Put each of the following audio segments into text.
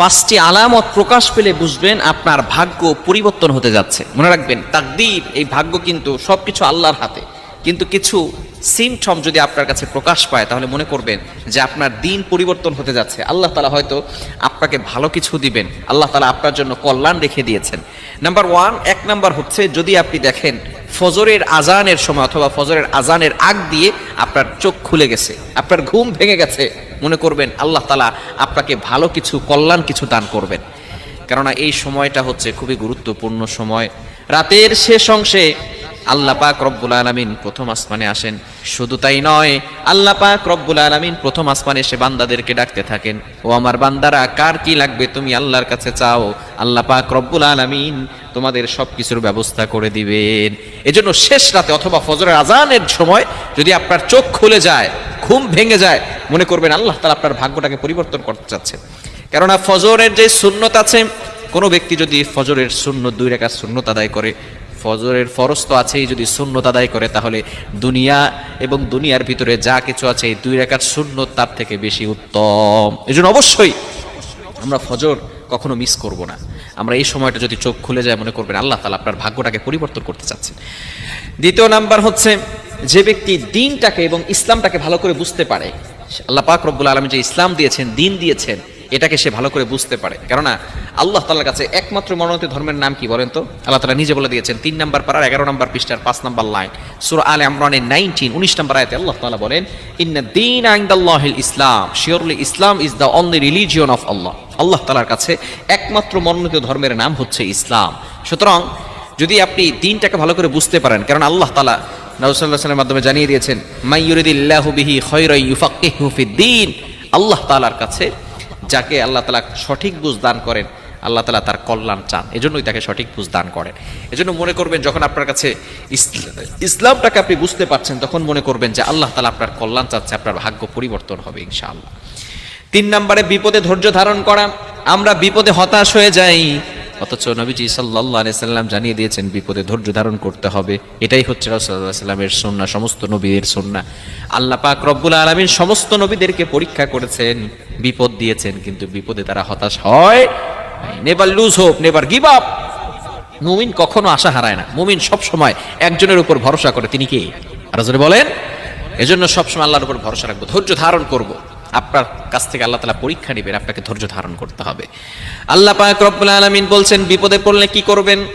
পাঁচটি আলামত প্রকাশ পেলে বুঝবেন আপনার ভাগ্য পরিবর্তন হতে যাচ্ছে। মনে রাখবেন, তাকদীর, এই ভাগ্য কিন্তু সবকিছু আল্লাহর হাতে। কিন্তু কিছু সিমটম যদি আপনার কাছে প্রকাশ পায়, তাহলে মনে করবেন যে আপনার দিন পরিবর্তন হতে যাচ্ছে। আল্লাহ তালা হয়তো আপনাকে ভালো কিছু দিবেন। আল্লাহ তালা আপনার জন্য কল্যাণ রেখে দিয়েছেন। নাম্বার ওয়ান এক নাম্বার হচ্ছে যদি আপনি দেখেন ফজরের আজানের সময় অথবা ফজরের আজানের আগ দিয়ে আপনার চোখ খুলে গেছে, আপনার ঘুম ভেঙে গেছে, মনে করবেন আল্লাহ তালা আপনাকে ভালো কিছু, কল্যাণ কিছু দান করবেন। কেননা এই সময়টা হচ্ছে খুবই গুরুত্বপূর্ণ সময়। রাতের শেষ অংশে আল্লাহ পাক রব্বুল আলমিন প্রথম আসমানে আসেন। শুধু তাই নয়, আল্লাহ পাক রব্বুল আলমিন প্রথম আসমানে এসে বান্দাদেরকে ডাকতে থাকেন। ও আমার বান্দারা, কার কি লাগবে তুমি আল্লাহর কাছে চাও? আল্লাহ পাক রব্বুল আলমিন তোমাদের সব কিছুর ব্যবস্থা করে দিবেন। এজন্য শেষ রাতে অথবা ফজরের আজানের সময় যদি আপনার চোখ খুলে যায়, ঘুম ভেঙে যায়, মনে করবেন আল্লাহ তালা আপনার ভাগ্যটাকে পরিবর্তন করতে চাচ্ছেন কেননা ফজরের যে শূন্যত আছে, কোনো ব্যক্তি যদি ফজরের শূন্য দুই রেখা শূন্যত আদায় করে ফজরের ফরজ তো আছেই, যদি শূন্যত আদায় করে, তাহলে দুনিয়া এবং দুনিয়ার ভিতরে যা কিছু আছে, এই দুই রেখার শূন্য তার থেকে বেশি উত্তম। এজন্য অবশ্যই আমরা ফজর কখনো মিস করব না। আমরা এই সময়টা যদি চোখ খুলে যায়, মনে করবেন আল্লাহ তালা আপনার ভাগ্যটাকে পরিবর্তন করতে চাচ্ছেন। দ্বিতীয় নাম্বার হচ্ছে, যে ব্যক্তি দিনটাকে এবং ইসলামটাকে ভালো করে বুঝতে পারে, আল্লাহ পাক রব্বুল আলমী যে ইসলাম দিয়েছেন, দিন দিয়েছেন এটাকে সে ভালো করে বুঝতে পারে। কেননা আল্লাহ তালার কাছে একমাত্র মনোনীত ধর্মের নাম কি বলেন তো? আল্লাহ তালা নিজে বলে দিয়েছেন, তিন নাম্বার পাড়ার এগারো নাম্বার পৃষ্ঠার পাঁচ নাম্বার লাইন। সুর আল ইমরানের নাইনটিন উনিশ নাম্বার আয়তে আল্লাহ তালা বলেন, ইন্না দিন আইন্দাল্লাহিল ইসলাম, surely Islam is the only religion of Allah. আল্লাহ তালার কাছে একমাত্র মনোনীত ধর্মের নাম হচ্ছে ইসলাম। সুতরাং যদি আপনি দিনটাকে ভালো করে বুঝতে পারেন কারণ আল্লাহ তালা নবসাল্লাহ মাধ্যমে জানিয়ে দিয়েছেন মাইয়ুরিদিল্লাহু বিহি খৈরাই ইউফাক্কিহু ফিদ্দিন আল্লাহ তালার কাছে যাকে আল্লাহ তালা সঠিক বুঝ দান করেন, আল্লাহ তালা তার কল্যাণ চান। এজন্যই তাকে সঠিক বুঝ দান করেন। এজন্য মনে করবেন যখন আপনার কাছে ইসলামটাকে আপনি বুঝতে পারছেন, তখন মনে করবেন যে আল্লাহ তালা আপনার কল্যাণ চাচ্ছে, আপনার ভাগ্য পরিবর্তন হবে ইনশাআল্লাহ। তিন নম্বরে বিপদে ধৈর্য ধারণ করা। আমরা বিপদে হতাশ হয়ে যাই। অথচ নবীজি সাল্লাহ সাল্লাম জানিয়ে দিয়েছেন, বিপদে ধৈর্য ধারণ করতে হবে। এটাই হচ্ছে সাল্লামের সন্না সমস্ত নবীদের সন্না আল্লাহ পাক রব্বুল আলমিন সমস্ত নবীদেরকে পরীক্ষা করেছেন, বিপদ দিয়েছেন, কিন্তু বিপদে তারা হতাশ হয় never lose hope never give up মুমিন কখনো আশা হারায় না। মুমিন সব সময় একজনের উপর ভরসা করে। তিনি কে? আর বলেন। এজন্য সবসময় আল্লাহর উপর ভরসা রাখব, ধৈর্য ধারণ করব। আপনার কাছ থেকে আল্লাহ তালা পরীক্ষা নেবেন, আপনাকে ধৈর্য ধারণ করতে হবে। আল্লাহ পাক রব্বুল আলমিন বলছেন, বিপদে পড়লে কি করবেন?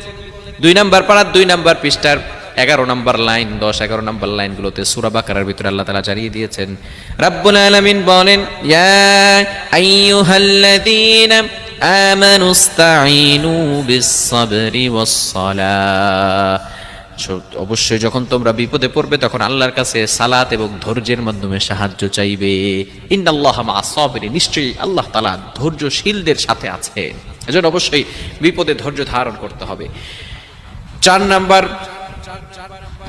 দুই নাম্বার পাড়ার দুই নাম্বার পৃষ্ঠার এগারো নম্বর লাইন, দশ, এগারো নম্বর লাইনগুলোতে সুরা বাকারার ভিতরে আল্লাহ তালা জানিয়ে দিয়েছেন, রাব্বুল আলামিন বলেন, ইয়া আইয়ুহাল্লাযীনা আমানু ইসতাঈনু বিস-সাবরি ওয়াস-সালাহ। সো- অবশ্যই যখন তোমরা বিপদে পড়বে, তখন আল্লাহর কাছে সালাত এবং ধৈর্যের মাধ্যমে সাহায্য চাইবে। ইন্নাল্লাহ মা সাবিরিন, নিশ্চয়ই আল্লাহ তাআলা ধৈর্যশীলদের সাথে আছেন। এজন্য অবশ্যই বিপদে ধৈর্য ধারণ করতে হবে। চার নাম্বার,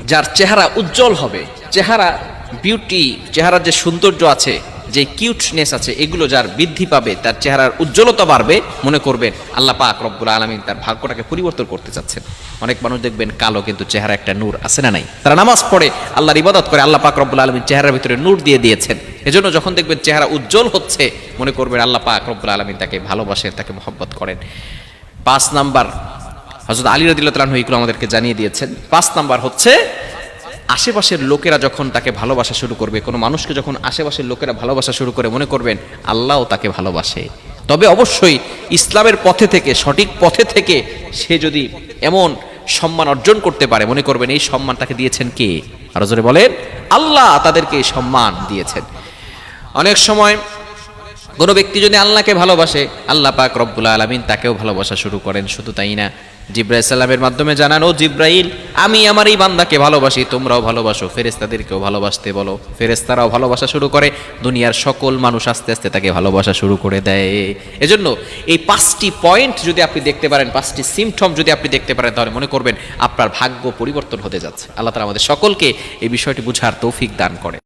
যার চেহারা উজ্জ্বল হবে, চেহারা বিউটি চেহারার যে সৌন্দর্য আছে যে কিউটনেস আছে, এগুলো যার বৃদ্ধি পাবে, তার চেহারার উজ্জ্বলতা বাড়বে, মনে করবেন আল্লাহ পাক রব্বুল আলমিন তার ভাগ্যটাকে পরিবর্তন করতে চাচ্ছেন। অনেক মানুষ দেখবেন কালো কিন্তু চেহারা একটা নূর আছে না নাই? তারা নামাজ পড়ে, আল্লাহর ইবাদত করে, আল্লাহ পাক রব্বুল আলমিন চেহারার ভিতরে নূর দিয়ে দিয়েছেন। এজন্য যখন দেখবেন চেহারা উজ্জ্বল হচ্ছে, মনে করবেন আল্লাহ পাক রব্বুল আলমিন তাকে ভালোবাসেন, তাকে মহব্বত করেন। পাঁচ নাম্বার হজরত আলী রদিল্লাহ এগুলো আমাদেরকে জানিয়ে দিয়েছেন। পাঁচ নাম্বার হচ্ছে আশেপাশের লোকেরা যখন তাকে ভালোবাসা শুরু করবে, কোনো মানুষকে যখন আশেপাশের লোকেরা ভালোবাসা শুরু করে, মনে করবেন আল্লাহও তাকে ভালোবাসে। তবে অবশ্যই ইসলামের পথে থেকে, সঠিক পথে থেকে সে যদি এমন সম্মান অর্জন করতে পারে, মনে করবেন এই সম্মান তাকে দিয়েছেন কে? আরও জোরে বলেন, আল্লাহ তাদেরকে সম্মান দিয়েছেন। অনেক সময় কোনো ব্যক্তি যদি আল্লাহকে ভালোবাসে, আল্লাহ পাক রব্বুল আলমিন তাকেও ভালোবাসা শুরু করেন, শুধু তাই না? জিব্রাইল সাল্লামের মাধ্যমে জানান, ও জিব্রাইল, আমি আমার এই বান্দাকে ভালোবাসি, তোমরাও ভালোবাসো ফেরেস্তাদেরকেও ভালোবাসতে বলো। ফেরেস্তারাও ভালোবাসা শুরু করে, দুনিয়ার সকল মানুষ আস্তে আস্তে তাকে ভালোবাসা শুরু করে দেয়। এজন্য এই পাঁচটি পয়েন্ট যদি আপনি দেখতে পারেন, পাঁচটি সিমটম যদি আপনি দেখতে পারেন, তাহলে মনে করবেন আপনার ভাগ্য পরিবর্তন হতে যাচ্ছে। আল্লাহ তালা আমাদের সকলকে এই বিষয়টি বুঝার তৌফিক দান করে